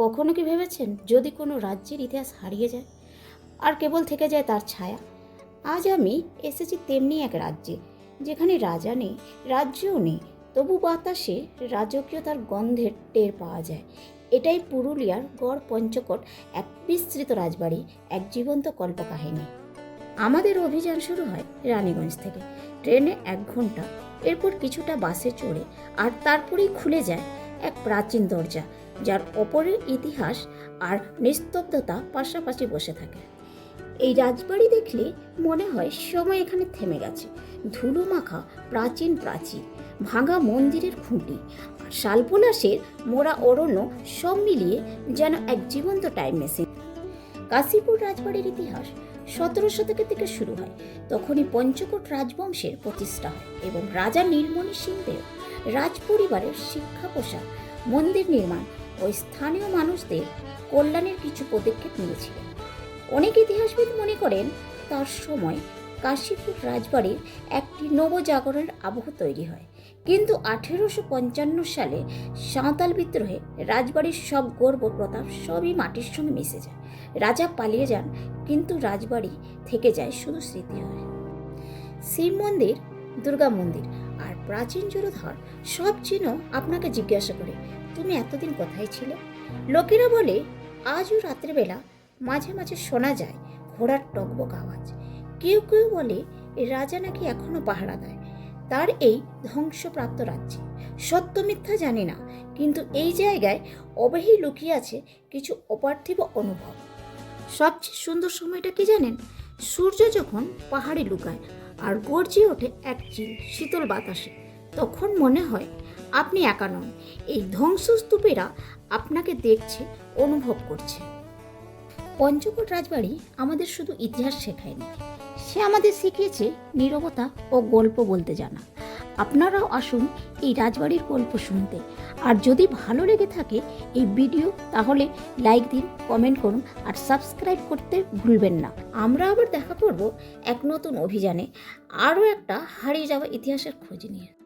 কখনো কি ভেবেছেন যদি কোনো রাজ্যের ইতিহাস হারিয়ে যায় আর কেবল থেকে যায় তার ছায়া? আজ আমি এসেছি তেমনি এক রাজ্যে, যেখানে রাজা নেই, রাজ্যও নেই, তবু বাতাসে রাজকীয়তার গন্ধের টের পাওয়া যায়। এটাই পুরুলিয়ার গড় পঞ্চকট এক বিস্তৃত রাজবাড়ি, এক জীবন্ত কল্পকাহিনী। আমাদের অভিযান শুরু হয় রানীগঞ্জ থেকে। ট্রেনে এক ঘণ্টা এরপর কিছুটা বাসে চড়ে, আর তারপরেই খুলে যায় এক প্রাচীন দরজা। যার ওপরের ইতিহাস আর নিস্তব্ধতা পাশাপাশি বসে থাকে। এই রাজবাড়ি দেখলে মনে হয় সময় এখানে থেমে গেছে। ধুলো মাখা প্রাচীন প্রাচীর, ভাঙা মন্দিরের খুঁটি আর মোড়া অরণ্য সব মিলিয়ে যেন এক জীবন্ত টাইম মেশিন কাশীপুর রাজবাড়ির ইতিহাস সতেরো শতকের থেকে শুরু হয়। তখনই পঞ্চকোট রাজবংশের প্রতিষ্ঠা হয় এবং রাজা নীলমণি সিংদেও রাজপরিবারের শিক্ষা পোশাক মন্দির নির্মাণ ও স্থানীয় মানুষদের কল্যাণের কিছু পদক্ষেপ নিয়েছিলেন। অনেক ইতিহাসবিদ মনে করেন, তার সময় কাশীপুর রাজবাড়ির একটি নবজাগরণের আবহ তৈরি হয়। কিন্তু আঠেরোশো পঞ্চান্ন সালে সাঁওতাল বিদ্রোহে রাজবাড়ির সব গর্ব প্রতাপ সবই মাটির সঙ্গে মিশে যায়। রাজা পালিয়ে যান, কিন্তু রাজবাড়ি থেকে যায় শুধু স্মৃতি হয়। শিব মন্দির, দুর্গা মন্দির আর প্রাচীন জোরধর সব চিহ্ন আপনাকে জিজ্ঞাসা করে, তুমি এতদিন কোথায় ছিলে? লোকেরা বলে, আজও রাত্রেবেলা মাঝে মাঝে শোনা যায় ঘোড়ার টকবক আওয়াজ। কেউ কেউ বলে, রাজা নাকি এখনও পাহারা দেয়? তার এই ধ্বংসপ্রাপ্ত রাজ্যে। সত্য মিথ্যা জানি না, কিন্তু এই জায়গায় অবেহি লুকিয়ে আছে কিছু অপার্থিব অনুভব। সবচেয়ে সুন্দর সময়টা কি জানেন? সূর্য যখন পাহাড়ে লুকায় আর গর্জে ওঠে এক চিল শীতল বাতাসে। তখন মনে হয় আপনি একা নন। এই ধ্বংসস্তূপেরা আপনাকে দেখছে, অনুভব করছে। পঞ্চকোট রাজবাড়ি আমাদের শুধু ইতিহাস শেখায়নি। সে আমাদের শিখিয়েছে নীরবতা ও গল্প বলতে জানা। আপনারাও আসুন এই রাজবাড়ির গল্প শুনতে। আর যদি ভালো লেগে থাকে এই ভিডিও, তাহলে লাইক দিন, কমেন্ট করুন, আর সাবস্ক্রাইব করতে ভুলবেন না। আমরা আবার দেখা করব এক নতুন অভিযানে। আরও একটা হারিয়ে যাওয়া ইতিহাসের খোঁজ নিয়ে।